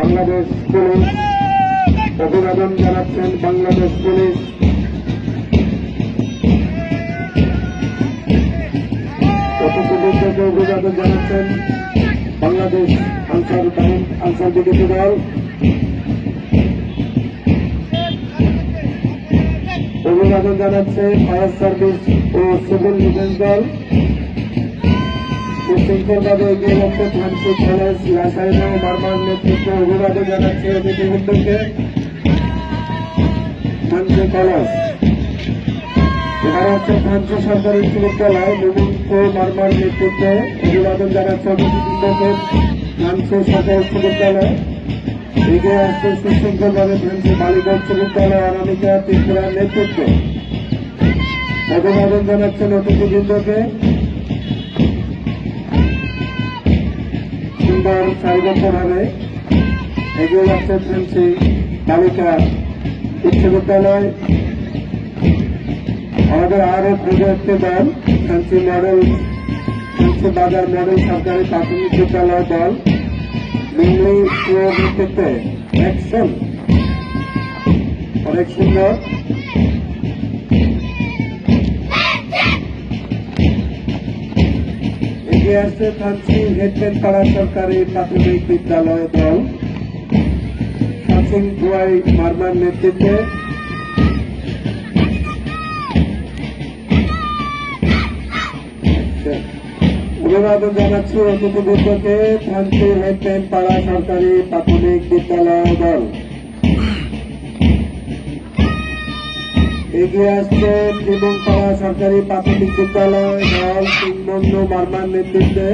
Bangladesh police অভিবাদন জানাচ্ছেন Bangladesh police. উপস্থিতদেরকে অভিবাদন জানাচ্ছেন বাংলাদেশ আনসার বাহিনী আনসার বিজেপি দল। অভিবাদন জানাচ্ছে ফায়ার সার্ভিস ও সিভিল ডিফেন্স দল। সুশৃঙ্খলভাবে এগিয়ে যাচ্ছে ফ্রান্সিক কলেজ রাসায়ন ও মারমার অভিবাদন জানাচ্ছে অতিথিবৃন্দকে ফ্রান্সিক কলেজ এবার হচ্ছে ফ্রান্সি সরকারি বিশ্ববিদ্যালয় মুমুন্দ মারমার নেতৃত্বে অভিবাদন জানাচ্ছে অতিথিবৃন্দকে ফ্রান্সি সরকারি বিশ্ববিদ্যালয়। এগিয়ে আসছে সুশৃঙ্খলভাবে ফ্রান্সি বালিকা উচ্চ বিদ্যালয় অনামিকা ত্রিপুরার নেতৃত্বে। অভিবাদন জানাচ্ছেন অতিথিবৃন্দকে সুন্দর সারিবদ্ধভাবে এগিয়ে যাচ্ছে ফ্রেন্সি বালিকা উচ্চ বিদ্যালয় আমাদের আরও খুঁজে একটি দল ফ্রেন্সি মডেল ফ্রেন্সি বাজার মডেল সরকারি প্রাথমিক বিদ্যালয় দল। মিংলি নেতৃত্বে অ্যাকশন অনেক সুন্দর। আসছে ফ্রান্সি হেডম্যান পাড়া সরকারি প্রাথমিক বিদ্যালয় দল? বুয়াই মারমার নেতৃত্বে। অভিবাদন জানাচ্ছি পাড়া সরকারি প্রাথমিক বিদ্যালয় দল। এগিয়ে আসছে ত্রিমংপাড়া সরকারি প্রাথমিক বিদ্যালয়, দল সিংবন্ধ মারমার নেতৃত্বে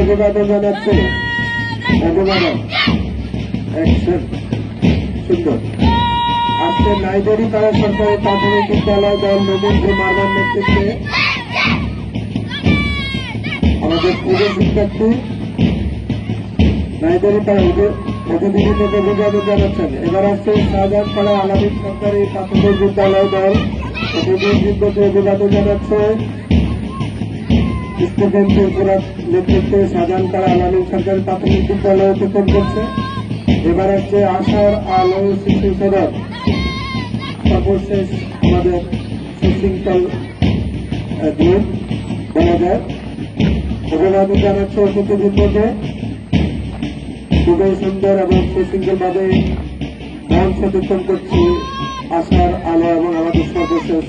অভিবাদন জানাচ্ছে। সুন্দর। আজকে নাইবেরি পাড়া সরকারি প্রাথমিক বিদ্যালয়, দল নবীন্দ্র মারমার নেতৃত্বে আমাদের পুজো শিক্ষার্থী নাইবেরি পাড়া অতিথিবৃন্দকে অভিবাদন জানাচ্ছেন এবার আসছে শাহজাহান পাড়া আলামিন সরকারি প্রাথমিক বিদ্যালয় দল অতিথিবৃন্দকে অভিবাদন জানাচ্ছে স্টুডেন্ট ত্রিপুরার নেতৃত্বে শাহজাহান পাড়া আলামিন সরকারি প্রাথমিক বিদ্যালয় অতিক্রম করছে এবার আসছে আশার আলো শিশু সদর সর্বশেষ আমাদের সুশৃঙ্খল গ্রুপ বলা যায় অভিবাদন জানাচ্ছে অতিথিবৃন্দকে খুবই সুন্দর এবং সুশৃঙ্খলভাবে মঞ্চ অতিক্রম করছি। আসার আলো এবং আমাদের সর্বশেষ